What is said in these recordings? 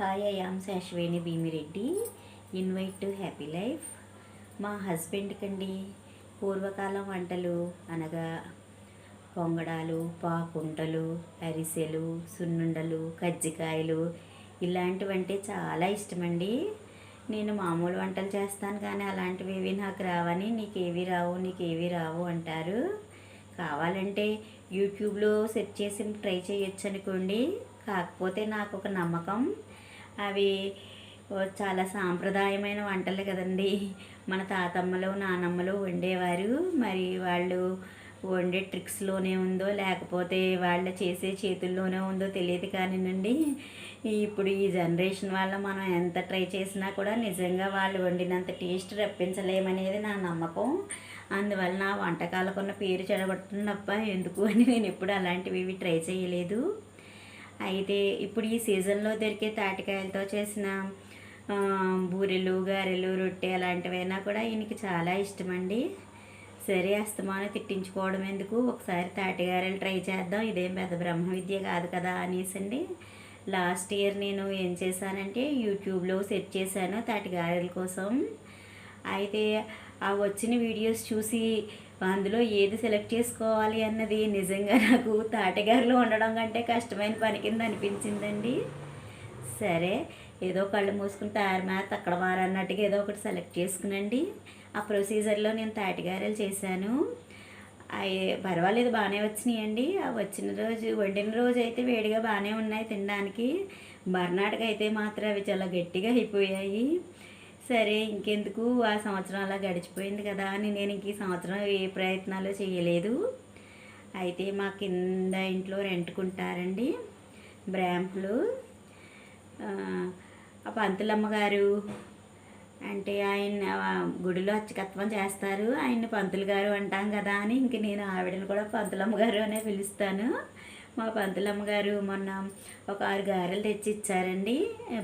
Hi I am Shashweni Bhimireddy. Invite to happy life. మా హస్బెండ్కి అండి పూర్వకాలం వంటలు అనగా పొంగడాలు పాకుంటలు అరిసెలు సున్నుండలు కజ్జికాయలు ఇలాంటివంటే చాలా ఇష్టమండి. నేను మామూలు వంటలు చేస్తాను కానీ అలాంటివి ఏవి నాకు రావని నీకేవి రావు నీకేవి రావు అంటారు. కావాలంటే యూట్యూబ్లో సెర్చ్ చేసి ట్రై చేయొచ్చు అనుకోండి కాకపోతే నాకు ఒక నమ్మకం. అవి చాలా సాంప్రదాయమైన వంటలు కదండి. మన తాతమ్మలు నానమ్మలు వండేవారు. మరి వాళ్ళు వండే ట్రిక్స్లోనే ఉందో లేకపోతే వాళ్ళు చేసే చేతుల్లోనే ఉందో తెలియదు కానివ్వండి. ఇప్పుడు ఈ జనరేషన్ వాళ్ళ మనం ఎంత ట్రై చేసినా కూడా నిజంగా వాళ్ళు వండినంత టేస్ట్ రప్పించలేమనేది నా నమ్మకం. అందువలన వంటకాలకున్న పేరు చెడగొట్టడం తప్ప ఎందుకు అని నేను ఎప్పుడు అలాంటివి ఇవి ట్రై చేయలేదు. అయితే ఇప్పుడు ఈ సీజన్లో దొరికే తాటికాయలతో చేసిన బూరెలు గారెలు రొట్టె అలాంటివైనా కూడా ఈయనకి చాలా ఇష్టమండి. సరే అస్తమానం తిట్టించుకోవడం ఎందుకు? ఒకసారి తాటిగారెలు ట్రై చేద్దాం. ఇదేం పెద్ద బ్రహ్మ విద్య కాదు కదా అనేసండి. లాస్ట్ ఇయర్ నేను ఏం చేశానంటే యూట్యూబ్లో సెర్చ్ చేశాను తాటిగారెల కోసం. అయితే ఆ వచ్చిన వీడియోస్ చూసి అందులో ఏది సెలెక్ట్ చేసుకోవాలి అన్నది నిజంగా నాకు తాటగారిలో ఉండడం కంటే కష్టమైన పని కింద అనిపించిందండి. సరే ఏదో కళ్ళు మూసుకుని తయారు మ్యాథ్ అక్కడ మారన్నట్టుగా ఏదో ఒకటి సెలెక్ట్ చేసుకునండి. ఆ ప్రొసీజర్లో నేను తాటిగారెలు చేశాను. అవి పర్వాలేదు బాగానే వచ్చినాయండి. ఆ వచ్చిన రోజు వండిన రోజు అయితే వేడిగా బాగానే ఉన్నాయి తినడానికి. మర్నాటికి అయితే మాత్రం అవి చాలా గట్టిగా అయిపోయాయి. సరే ఇంకెందుకు? ఆ సంవత్సరం అలా గడిచిపోయింది కదా అని నేను ఇంక ఈ సంవత్సరం ఏ ప్రయత్నాలు చేయలేదు. అయితే మా కింద ఇంట్లో రెంట్కుంటారండి బ్రాంపులు. ఆ, పంతులమ్మ గారు అంటే ఆయన గుడిలో అచ్చకత్వం చేస్తారు. ఆయన్ని పంతులు గారు అంటాం కదా అని ఇంక నేను ఆవిడని కూడా పంతులమ్మ గారు అనే పిలుస్తాను. మా పంతులమ్మ గారు మొన్న ఒక ఆరు గారెలు తెచ్చి ఇచ్చారండి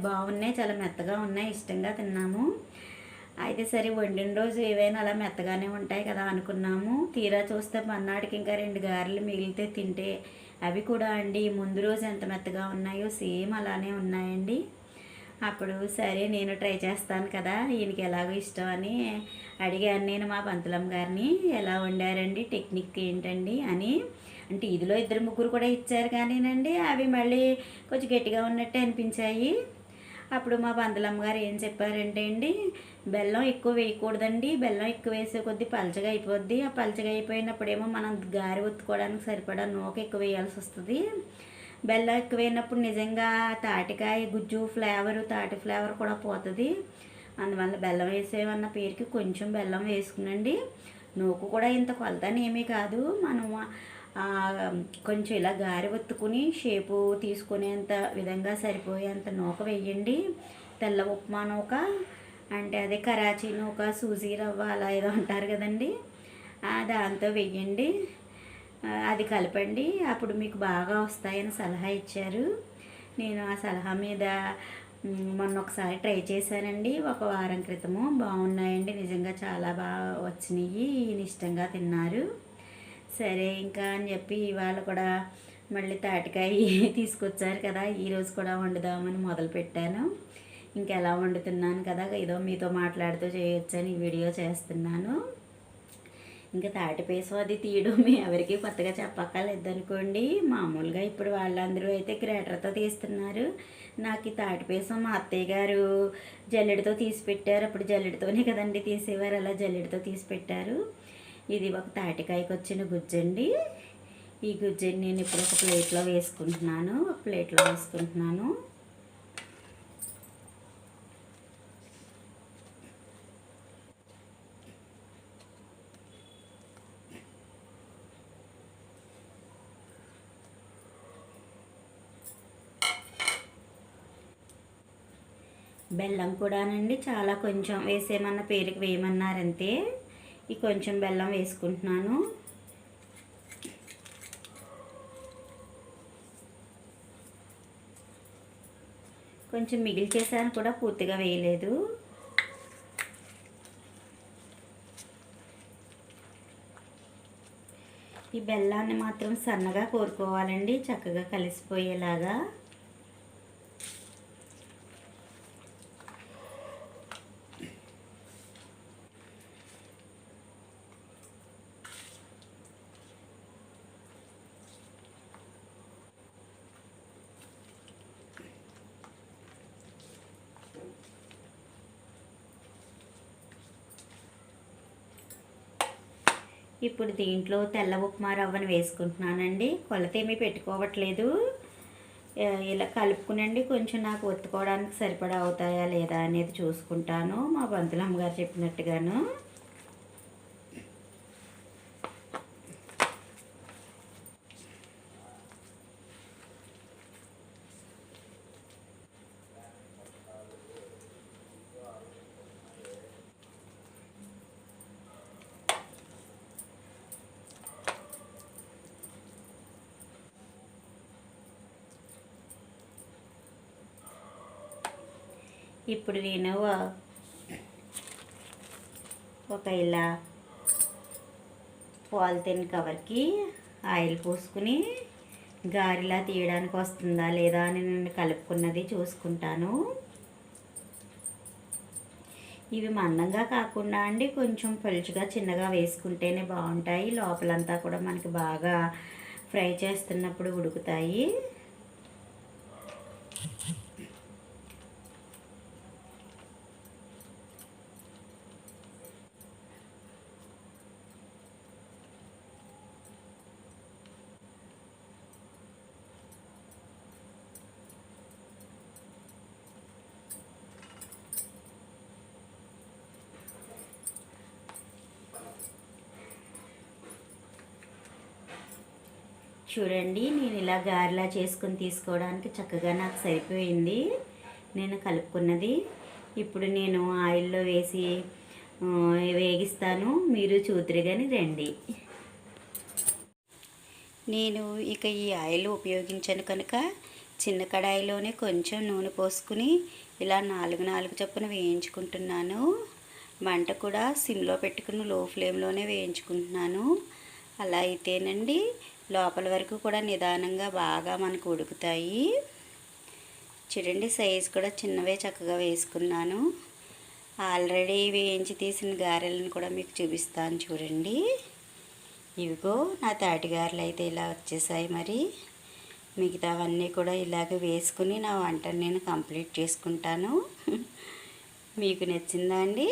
బాగున్నాయి చాలా మెత్తగా ఉన్నాయి ఇష్టంగా తిన్నాము. అయితే సరే వండిన రోజు ఏవైనా అలా మెత్తగానే ఉంటాయి కదా అనుకున్నాము. తీరా చూస్తే మన్నాడికి ఇంకా రెండు గారెలు మిగిలితే తింటే అవి కూడా అండి. ముందు రోజు ఎంత మెత్తగా ఉన్నాయో సేమ్ అలానే ఉన్నాయండి. అప్పుడు సరే నేను ట్రై చేస్తాను కదా ఈయనకి ఎలాగో ఇష్టం అని అడిగాను నేను మా పంతులమ్మ గారిని. ఎలా వండారండి? టెక్నిక్ ఏంటండి అని అంటే ఇదిలో ఇద్దరు ముగ్గురు కూడా ఇచ్చారు కానీనండి అవి మళ్ళీ కొంచెం గట్టిగా ఉన్నట్టే అనిపించాయి. అప్పుడు మా పందలమ్మ గారు ఏం చెప్పారంటే అండి బెల్లం ఎక్కువ వేయకూడదండి బెల్లం ఎక్కువ వేసే కొద్దీ పలచగా అయిపోద్ది. ఆ పలచగా అయిపోయినప్పుడేమో మనం గారి ఒత్తుకోవడానికి సరిపడా నూక ఎక్కువ వేయాల్సి వస్తుంది. బెల్లం ఎక్కువ వేయినప్పుడు నిజంగా తాటికాయ గుజ్జు ఫ్లేవర్ తాటి ఫ్లేవర్ కూడా పోతుంది. అందువల్ల బెల్లం వేసేవన్న పేరుకి కొంచెం బెల్లం వేసుకునండి. నూకు కూడా ఇంత కొలతని ఏమీ కాదు. మనం కొంచెం ఇలా గారి ఒత్తుకుని షేపు తీసుకునేంత విధంగా సరిపోయేంత నూక వేయండి తెల్ల ఉప్మా నూక అంటే అదే కరాచీ నూక సూజీ రవ్వ అలా ఏదో అంటారు కదండి. దాంతో వెయ్యండి. అది కలపండి. అప్పుడు మీకు బాగా వస్తాయని సలహా ఇచ్చారు. నేను ఆ సలహా మీద మొన్న ఒకసారి ట్రై చేశానండి. ఒక వారం క్రితము. బాగున్నాయండి. నిజంగా చాలా బాగా వచ్చినాయి. ఈయన ఇష్టంగా తిన్నారు. సరే ఇంకా అని చెప్పి ఇవాళ కూడా మళ్ళీ తాటికాయ తీసుకొచ్చారు కదా ఈరోజు కూడా వండుదామని మొదలుపెట్టాను ఇంకా ఎలా వండుతున్నాను కదా ఏదో మీతో మాట్లాడుతూ చేయొచ్చని ఈ వీడియో చేస్తున్నాను. ఇంకా తాటిపేసం అది తీయడం మీ ఎవరికి కొత్తగా చెప్పక్కర్లేదు అనుకోండి మామూలుగా ఇప్పుడు వాళ్ళందరూ అయితే గ్రేటర్తో తీస్తున్నారు. నాకు ఈ తాటిపేసం మా అత్తయ్య గారు జల్లెడతో తీసి పెట్టారు. అప్పుడు జల్లెడతోనే కదండి తీసేవారు అలా జల్లెడతో తీసి పెట్టారు. ఇది ఒక తాటికాయకి వచ్చిన గుజ్జండి ఈ గుజ్జని నేను ఇప్పుడు ఒక ప్లేట్లో వేసుకుంటున్నాను. ఒక ప్లేట్లో వేసుకుంటున్నాను. బెల్లం కూడానండి చాలా కొంచెం వేసేమన్న పేరుకి వేయమన్నారంతే. ఈ కొంచెం బెల్లం వేసుకుంటున్నాను. కొంచెం మిగిలి చేశాను కూడా పూర్తిగా వేయలేదు. ఈ బెల్లాన్ని మాత్రం సన్నగా కోరుకోవాలండి చక్కగా కలిసిపోయేలాగా. ఇప్పుడు దీంట్లో తెల్ల ఉప్మా రవ్వను వేసుకుంటున్నానండి. కొలత ఏమీ పెట్టుకోవట్లేదు. ఇలా కలుపుకునండి. కొంచెం నాకు ఒత్తుకోవడానికి సరిపడా అవుతాయా లేదా అనేది చూసుకుంటాను. మా బంతులమ్మగారు చెప్పినట్టుగాను. ఇప్పుడు నేను ఒక ఇలా పాలిథిన్ కవర్కి ఆయిల్ పోసుకుని గారిలా తీయడానికి వస్తుందా లేదా అని నేను కలుపుకున్నది చూసుకుంటాను. ఇవి మందంగా కాకుండా అండి కొంచెం పలుచుగా చిన్నగా వేసుకుంటేనే బాగుంటాయి. లోపలంతా కూడా మనకి బాగా ఫ్రై చేస్తున్నప్పుడు ఉడుకుతాయి. చూడండి నేను ఇలా గారెలా చేసుకొని తీసుకోవడానికి చక్కగా నాకు సరిపోయింది. నేను కలుపుకున్నది. ఇప్పుడు నేను ఆయిల్లో వేసి వేగిస్తాను. మీరు చూతురు కానీ రండి. నేను ఇక ఈ ఆయిల్ ఉపయోగించాను కనుక. చిన్న కడాయిలోనే కొంచెం నూనె పోసుకుని ఇలా నాలుగు నాలుగు చొప్పున వేయించుకుంటున్నాను. మంట కూడా సిమ్లో పెట్టుకుని లో ఫ్లేమ్లోనే వేయించుకుంటున్నాను. అలా అయితేనండి లోపల వరకు కూడా నిదానంగా బాగా మనకు ఉడుకుతాయి. చూడండి సైజు కూడా చిన్నవే చక్కగా వేసుకున్నాను. ఆల్రెడీ వేయించి తీసిన గారెలను కూడా మీకు చూపిస్తాను చూడండి. ఇవిగో నా తాటి గారెలు అయితే ఇలా వచ్చేసాయి మరి. మిగతావన్నీ కూడా ఇలాగ వేసుకుని నా వంటను నేను కంప్లీట్ చేసుకుంటాను. మీకు నచ్చిందా అండి?